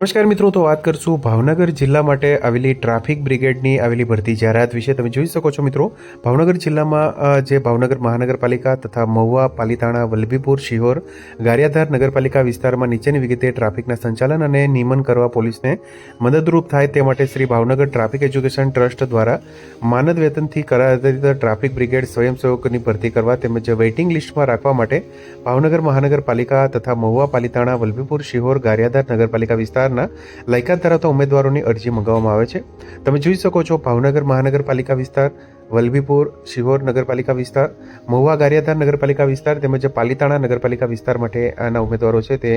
નમસ્કાર મિત્રો, તો વાત કરશું ભાવનગર જિલ્લા માટે આવેલી ટ્રાફિક બ્રિગેડની આવેલી ભરતી જાહેરાત વિશે. તમે જોઈ શકો છો મિત્રો, ભાવનગર જિલ્લામાં જે ભાવનગર મહાનગરપાલિકા તથા મહુવા, પાલીતાણા, વલ્લભીપુર, શિહોર, ગારિયાધાર નગરપાલિકા વિસ્તારમાં નીચેની વિગતે ટ્રાફિકના સંચાલન અને નિયમન કરવા પોલીસને મદદરૂપ થાય તે માટે Shri Bhavnagar traffic education trust દ્વારા માનદ વેતનથી કરાધારિત ટ્રાફિક બ્રિગેડ સ્વયંસેવકોની ભરતી કરવા તેમજ વેઇટિંગ લિસ્ટમાં રાખવા માટે ભાવનગર મહાનગરપાલિકા તથા મહુવા, પાલીતાણા, વલ્લભીપુર, શિહોર, ગારિયાધાર નગરપાલિકા વિસ્તારના લાયકાત ધરાવતા ઉમેદવારોની અરજી મંગાવવામાં આવે છે. તમે જોઈ શકો છો ભાવનગર મહાનગરપાલિકા વિસ્તાર વલ્લભીપુર શિહોર નગરપાલિકા વિસ્તાર, મહુવા ગારિયાધાર નગરપાલિકા વિસ્તાર તેમજ પાલીતાણા નગરપાલિકા વિસ્તાર માટે આના ઉમેદવારો છે તે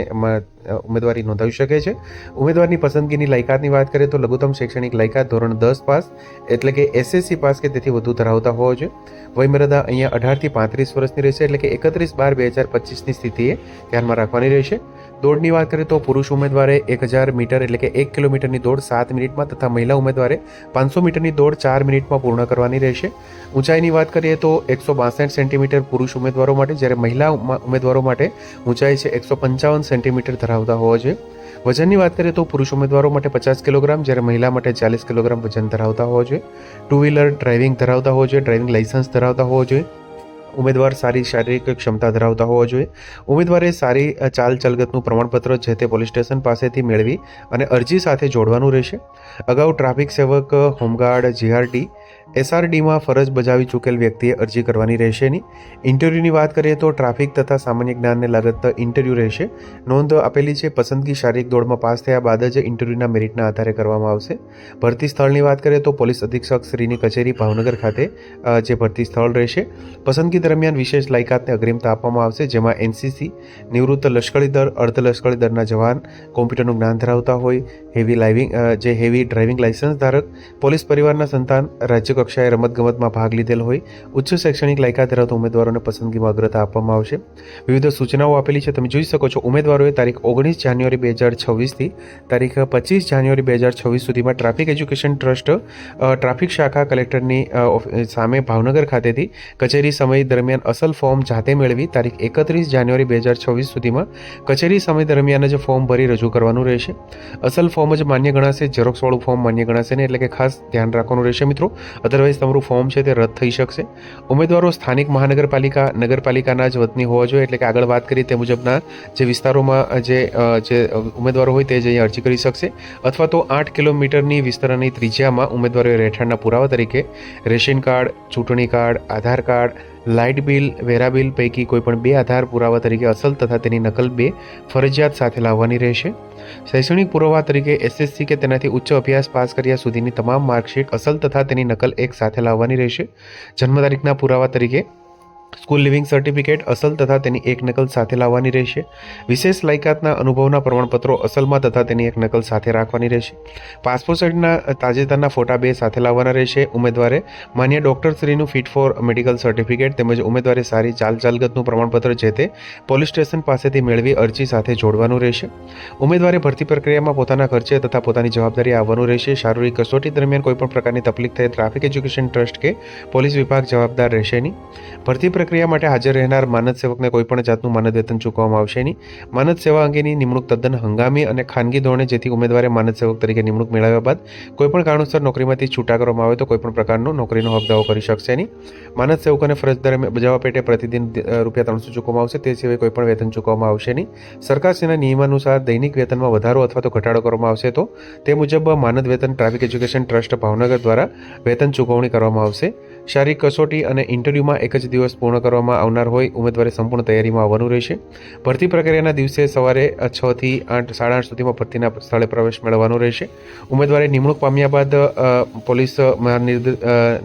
ઉમેદવારી નોંધાવી શકે છે. ઉમેદવારની પસંદગીની લાયકાતની વાત કરીએ તો લઘુત્તમ શૈક્ષણિક લાયકાત ધોરણ દસ પાસ એટલે કે એસએસસી પાસ કે તેથી વધુ ધરાવતા હોવો જોઈએ. વયમર્યાદા અહીંયા અઢારથી પાંત્રીસ વર્ષની રહેશે એટલે કે એકત્રીસ બાર બે હજાર પચીસની સ્થિતિએ ધ્યાનમાં રાખવાની રહેશે. દોડની વાત કરીએ તો પુરુષ ઉમેદવારે એક હજાર મીટર એટલે કે એક કિલોમીટરની દોડ સાત મિનિટમાં તથા મહિલા ઉમેદવારે પાંચસો મીટરની દોડ ચાર મિનિટમાં પૂર્ણ કરવાની રહેશે. ઊંચાઈની વાત કરીએ તો એકસો બાસઠ સેન્ટીમીટર પુરુષ ઉમેદવારો માટે, જ્યારે મહિલા ઉમેદવારો માટે ઊંચાઈ છે એકસો પંચાવન સેન્ટીમીટર ધરાવતા હોવો જોઈએ. વજનની વાત કરીએ તો પુરુષ ઉમેદવારો માટે પચાસ કિલોગ્રામ, જ્યારે મહિલા માટે ચાલીસ કિલોગ્રામ વજન ધરાવતા હોવો જોઈએ. ટુ વ્હીલર ડ્રાઇવિંગ ધરાવતા હોવો જોઈએ, ડ્રાઇવિંગ લાઇસન્સ ધરાવતા હોવો જોઈએ. ઉમેદવાર સારી શારીરિક ક્ષમતા ધરાવતા હોવો જોઈએ. ઉમેદવારે સારી ચાલચલગતનું ચાલ ચલગતનું પ્રમાણપત્ર જે તે પોલીસ સ્ટેશન પાસેથી મેળવી અને અરજી સાથે જોડવાનું રહેશે. અગાઉ ટ્રાફિક સેવક, હોમગાર્ડ જીઆરડી એસઆરડીમાં ફરજ બજાવી ચૂકેલ વ્યક્તિએ અરજી કરવાની રહેશે નહીં. ઇન્ટરવ્યૂની વાત કરીએ તો ટ્રાફિક તથા સામાન્ય જ્ઞાનને લગત ઇન્ટરવ્યૂ રહેશે. નોંધ આપેલી છે, પસંદગી શારીરિક દોડમાં પાસ થયા બાદ જ ઇન્ટરવ્યૂના મેરિટના આધારે કરવામાં આવશે. ભરતી સ્થળની વાત કરીએ તો પોલીસ અધિક્ષક શ્રીની કચેરી ભાવનગર ખાતે જે ભરતી સ્થળ રહેશે. પસંદગી દરમિયાન વિશેષ લાયકાતને અગ્રિમતા આપવામાં આવશે, જેમાં એનસીસી, નિવૃત્ત લશ્કરી દળ અર્ધલશ્કરી દળના જવાન, કોમ્પ્યુટરનું જ્ઞાન ધરાવતા હોય હેવી લાઇવિંગ જે હેવી ડ્રાઇવિંગ લાઇસન્સ ધારક, પોલીસ પરિવારના સંતાન, રાજ્ય કક્ષાએ રમતગમતમાં ભાગ લીધેલ હોય, ઉચ્ચ શૈક્ષણિક લાયકાત ધરાવતા ઉમેદવારોને પસંદગીમાં અગ્રતા આપવામાં આવશે. વિવિધ સૂચનાઓ આપેલી છે, તમે જોઈ શકો છો, ઉમેદવારોએ તારીખ ઓગણીસ જાન્યુઆરી બે હજાર છવ્વીસથી તારીખ પચીસ જાન્યુઆરી બે હજાર છવ્વીસ સુધીમાં ટ્રાફિક એજ્યુકેશન ટ્રસ્ટ ટ્રાફિક શાખા કલેક્ટરની સામે ભાવનગર ખાતેથી કચેરી સમય દરમિયાન અસલ ફોર્મ જાતે મેળવી તારીખ એકત્રીસ જાન્યુઆરી બે હજાર છવ્વીસ સુધીમાં કચેરી સમય દરમિયાન જ ફોર્મ ભરી રજૂ કરવાનું રહેશે. અસલ ફોર્મ જ માન્ય ગણાશે ઝેરોક્સવાળું ફોર્મ માન્ય ગણાશે ને, એટલે કે ખાસ ધ્યાન રાખવાનું રહેશે મિત્રો. અધરવાઇઝ તમારું ફોર્મ છે તે રદ થઈ શકશે. ઉમેદવારો સ્થાનિક મહાનગરપાલિકા, નગરપાલિકાના જ વતની હોવા જોઈએ, એટલે કે આગળ વાત કરી તે મુજબના જે વિસ્તારોમાં જે જે ઉમેદવારો હોય તે જ અહીં અરજી કરી શકશે. અથવા તો આઠ કિલોમીટરની વિસ્તારની ત્રિજ્યામાં ઉમેદવારોએ રહેઠાણના પુરાવા તરીકે રેશન કાર્ડ, ચૂંટણી card, Aadhaar card light bill, વેરા બિલ પૈકી કોઈપણ બે આધાર પુરાવા તરીકે અસલ તથા તેની નકલ બે ફરજિયાત સાથે લાવવાની રહેશે. શૈક્ષણિક પુરાવા તરીકે એસએસસી કે તેનાથી ઉચ્ચ અભ્યાસ પાસ કર્યા સુધીની તમામ માર્કશીટ અસલ તથા તેની નકલ એક સાથે લાવવાની રહેશે. જન્મ તારીખના પુરાવા તરીકે સ્કૂલ લિવિંગ સર્ટિફિકેટ અસલ તથા તેની એક નકલ સાથે લાવવાની રહેશે. વિશેષ લાયકાતના અનુભવના પ્રમાણપત્રો અસલમાં તથા તેની એક નકલ સાથે રાખવાની રહેશે. પાસપોર્ટ સાઇઝના તાજેતરના ફોટા બે સાથે લાવવાના રહેશે. ઉમેદવારે માન્ય ડૉક્ટરશ્રીનું ફિટ ફોર મેડિકલ સર્ટિફિકેટ તેમજ ઉમેદવારે સારી ચાલ ચાલગતનું પ્રમાણપત્ર જે તે પોલીસ સ્ટેશન પાસેથી મેળવી અરજી સાથે જોડવાનું રહેશે. ઉમેદવારે ભરતી પ્રક્રિયામાં પોતાના ખર્ચે તથા પોતાની જવાબદારી આવવાનું રહેશે. શારીરિક કસોટી દરમિયાન કોઈપણ પ્રકારની તકલીફ થાય, ટ્રાફિક એજ્યુકેશન ટ્રસ્ટ કે પોલીસ વિભાગ જવાબદાર રહેશે નહીં. ભરતી પ્રક્રિયા માટે હાજર રહેનાર માનદ સેવકને કોઈપણ જાતનું માનદ વેતન ચૂકવવામાં આવશે નહીં. માનદ સેવા અંગેની નિમણૂક તદ્દન હંગામી અને ખાનગી ધોરણે જેથી ઉમેદવારે માનદ સેવક તરીકે નિમણૂક મેળવ્યા બાદ કોઈપણ કારણોસર નોકરીમાંથી છૂટા કરવામાં આવે તો કોઈપણ પ્રકારનો નોકરીનો હકદાવો કરી શકશે નહીં. માનદ સેવકોને ફરજ દરમિયાન બજાવવા પેટે પ્રતિદિન રૂપિયા ત્રણસો ચૂકવવામાં આવશે. તે સિવાય કોઈપણ વેતન ચૂકવવામાં આવશે નહીં. સરકારશ્રીના નિયમાનુસાર દૈનિક વેતનમાં વધારો અથવા તો ઘટાડો કરવામાં આવશે તો તે મુજબ માનદ વેતન ટ્રાફિક એજ્યુકેશન ટ્રસ્ટ ભાવનગર દ્વારા વેતન ચૂકવણી કરવામાં આવશે. શારીરિક કસોટી અને ઇન્ટરવ્યૂમાં એક જ દિવસ પૂર્ણ કરવામાં આવનાર હોય, ઉમેદવારે સંપૂર્ણ તૈયારીમાં આવવાનું રહેશે. ભરતી પ્રક્રિયાના દિવસે સવારે છથી આઠ, સાડા આઠ સુધીમાં ભરતીના સ્થળે પ્રવેશ મેળવવાનો રહેશે. ઉમેદવારે નિમણૂક પામ્યા બાદ પોલીસ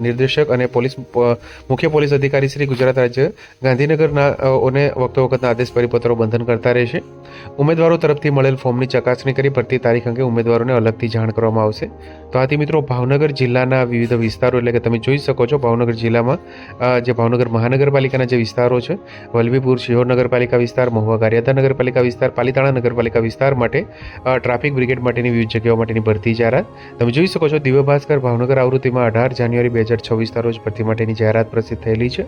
નિર્દેશક અને પોલીસ મુખ્ય પોલીસ અધિકારી શ્રી ગુજરાત રાજ્ય ગાંધીનગરના ઓને વખતો વખતના આદેશ પરિપત્રો બંધન કરતા રહેશે. ઉમેદવારો તરફથી મળેલ ફોર્મની ચકાસણી કરી ભરતી તારીખ અંગે ઉમેદવારોને અલગથી જાણ કરવામાં આવશે. તો આથી મિત્રો, ભાવનગર જિલ્લાના વિવિધ વિસ્તારો એટલે કે તમે જોઈ શકો છો ભાવનગર જિલ્લામાં જે ભાવનગર મહાનગરપાલિકાના જે વિસ્તારો છે, વલભીપુર, શિહોર નગરપાલિકા વિસ્તાર, મહુવા ગારિયાદા નગરપાલિકા વિસ્તાર, પાલિતાણા નગરપાલિકા વિસ્તાર માટે ટ્રાફિક બ્રિગેડ માટેની વિવિધ જગ્યાઓ માટેની ભરતી જાહેરાત. તમે જોઈ શકો છો, દિવ્ય ભાસ્કર ભાવનગર આવૃત્તિમાં અઢાર જાન્યુઆરી બે હજાર છવ્વીસના રોજ ભરતી માટેની જાહેરાત પ્રસિદ્ધ થયેલી છે.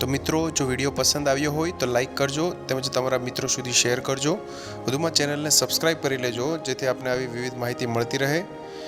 તો મિત્રો, જો વીડિયો પસંદ આવ્યો હોય તો લાઈક કરજો, તેમજ તમારા મિત્રો સુધી શેર કરજો. વધુમાં ચેનલને સબસ્ક્રાઈબ કરી લેજો, જેથી આપને આવી વિવિધ માહિતી મળતી રહે.